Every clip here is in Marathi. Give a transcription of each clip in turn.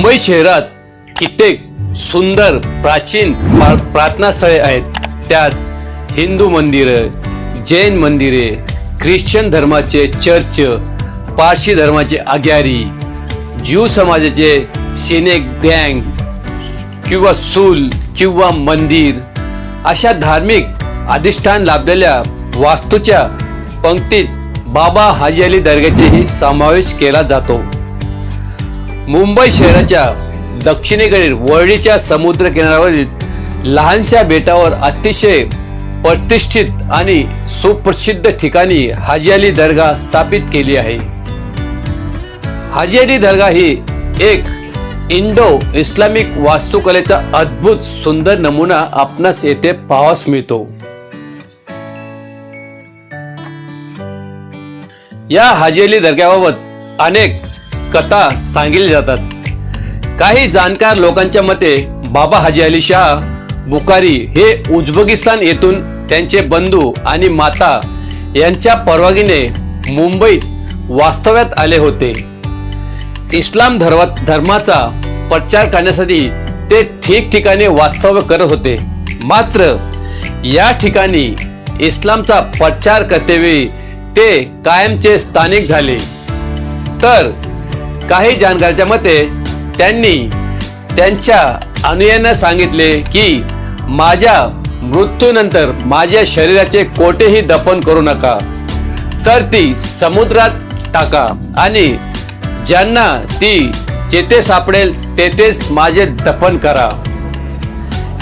मुंबई शहरात कित्येक सुंदर प्राचीन प्रा- प्रार्थनास्थळे आहेत. त्यात हिंदू मंदिरं जैन मंदिरे ख्रिश्चन धर्माचे चर्च पारशी धर्माचे आग्यारी ज्यू समाजाचे सिनेक बँक किंवा सूल किंवा मंदिर अशा धार्मिक अधिष्ठान लाभलेल्या वास्तूच्या पंक्तीत बाबा हाजी अली दर्ग्याचाही समावेश केला जातो. मुंबई शहराच्या दक्षिणेकडील वरळीच्या समुद्र किनाऱ्यावरील लहानशा बेटावर अतिशय प्रतिष्ठित आणि सुप्रसिद्ध ठिकाणी हाजी अली दर्गा स्थापित केली आहे. हाजी अली दर्गा ही एक इंडो इस्लामिक वास्तुकलेचा अद्भुत सुंदर नमुना आपणास येथे पाहावयास मिळतो. या हाजी अली दर्ग्याबाबत अनेक कथा सांगितल्या जातात. काही जाणकार लोकांच्या मते बाबा हाजी अली शाह बुखारी हे उझबेकिस्तान येथून त्यांचे बंधू आणि माता यांच्या परवानगीने मुंबईत वास्तव्यात आले होते. इस्लाम धर्मा धर्माचा प्रचार करण्यासाठी ते ठिकठिकाणी वास्तव्य करत होते. मात्र या ठिकाणी इस्लामचा प्रचार करतेवेळी ते कायमचे स्थानिक झाले. तर काही जाणकारांच्या मते त्यांनी त्यांच्या अनुयांना सांगितले की माझ्या मृत्यूनंतर माझ्या शरीराचे कोठेही दफन करू नका. तर ती समुद्रात टाका आणि ज्यांना ती जेथे सापडेल तेथेच माझे दफन करा.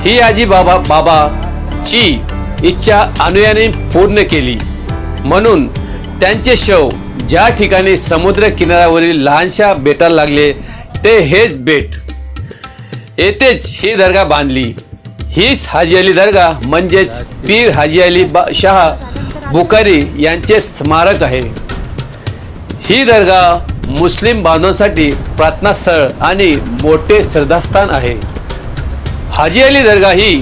ही आजी बाबा बाबाची इच्छा अनुयाने पूर्ण केली. म्हणून त्यांचे शव ज्या ठिकाणी समुद्र किनाऱ्यावरील लहानशा बेटाला लागले ते हेच बेट. येथेच ही दर्गा बांधली. हीच हाजी अली दर्गा म्हणजेच पीर हाजी अली बा शाह बुखारी यांचे स्मारक आहे. ही दर्गा मुस्लिम बांधवांसाठी प्रार्थनास्थळ आणि मोठे श्रद्धास्थान आहे. हाजी अली दर्गा ही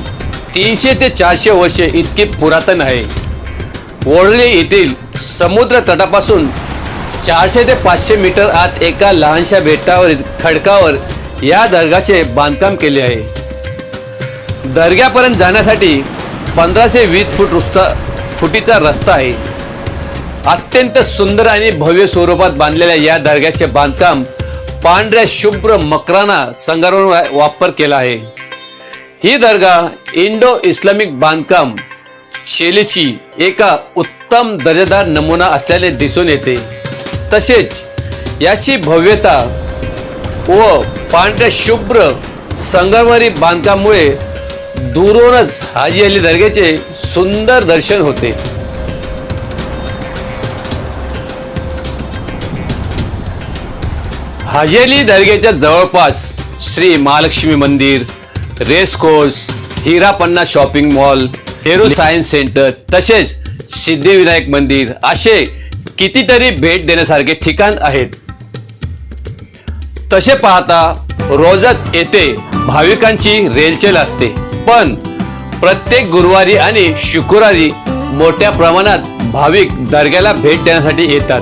तीनशे ते चारशे वर्षे इतकी पुरातन आहे. वरळी येथील समुद्र तटापासून चारशे ते पाचशे मीटर आत एका लहानशा बेटावरील खडकावर या दर्गाचे बांधकाम केले आहे. दर्ग्यापर्यंत जाण्यासाठी पंधराशे वीस फूट रुस्ता फुटीचा रस्ता आहे. अत्यंत सुंदर आणि भव्य स्वरूपात बांधलेल्या या दर्ग्याचे बांधकाम पांढऱ्या शुभ्र मकराना संगारून वापर केला आहे. ही दर्गा इंडो इस्लामिक बांधकाम शैलीची एका उत्तम दर्जेदार नमुना असल्याने दिसून येते. तसेच याची भव्यता व पांढऱ्या शुभ्र संगमरी बांधकामामुळे दूरवरच हाजी अली दर्ग्याचे सुंदर दर्शन होते. हाजी अली दर्ग्याच्या जवळपास श्री महालक्ष्मी मंदिर race course Hirapanna shopping mall Nehru science centre तसेच सिद्धिविनायक मंदिर असे कितीतरी भेट देण्यासारखे ठिकाण आहेत. तसे पाहता रोजत येथे भाविकांची रेलचेल असते. पण प्रत्येक गुरुवारी आणि शुक्रवारी मोठ्या प्रमाणात भाविक दर्ग्याला भेट देण्यासाठी येतात.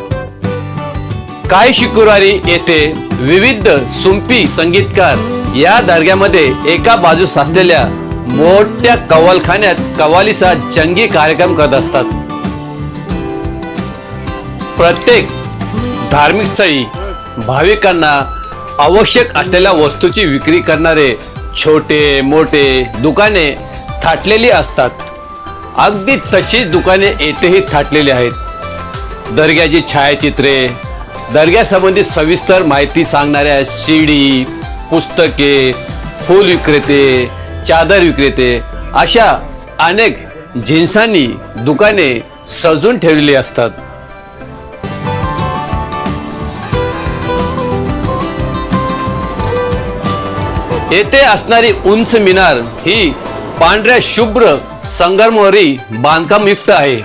काही शुक्रवारी येथे विविध सुंपी संगीतकार या दर्ग्यामध्ये एका बाजूस असलेल्या मोठ्या कवालखान्यात कवालीचा जंगी कार्यक्रम करत असतात. प्रत्येक धार्मिक स्थळी भाविकांना आवश्यक असलेल्या वस्तूची विक्री करणारे छोटे मोठे दुकाने थाटलेली असतात. अगदी तशीच दुकाने येथेही थाटलेली आहेत. दर्ग्याची छायाचित्रे दर्ग्यासंबंधी सविस्तर माहिती सांगणाऱ्या शिडी पुस्तके फूल विक्रेते चादर विक्रेते अशा अनेक जिन्सांनी दुकाने सजून ठेवलेली असतात. येथे असणारी उंच मिनार ही पांढऱ्या शुभ्र संगमवरी बांधकामयुक्त आहे.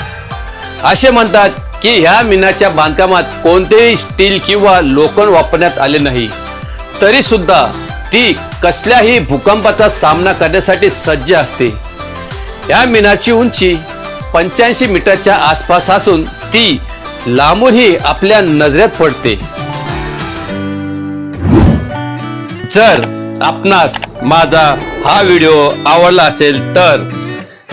असे म्हणतात की ह्या मिनारच्या बांधकामात कोणतेही स्टील किंवा लोखंड वापरण्यात आले नाही. तरी सुद्धा ती कसल्याही भूकंपाचा सामना करण्यासाठी सज्ज असते. या मिनारची उंची पंच्याऐंशी मीटरच्या आसपास असून ती लांबूनही आपल्या नजरेत पडते. जर आपणास माझा हा व्हिडिओ आवडला असेल तर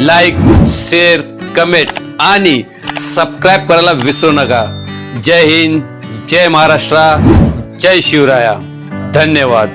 लाईक शेअर कमेंट आणि सबस्क्राईब करायला विसरू नका. जय हिंद जय महाराष्ट्र जय शिवराया. धन्यवाद.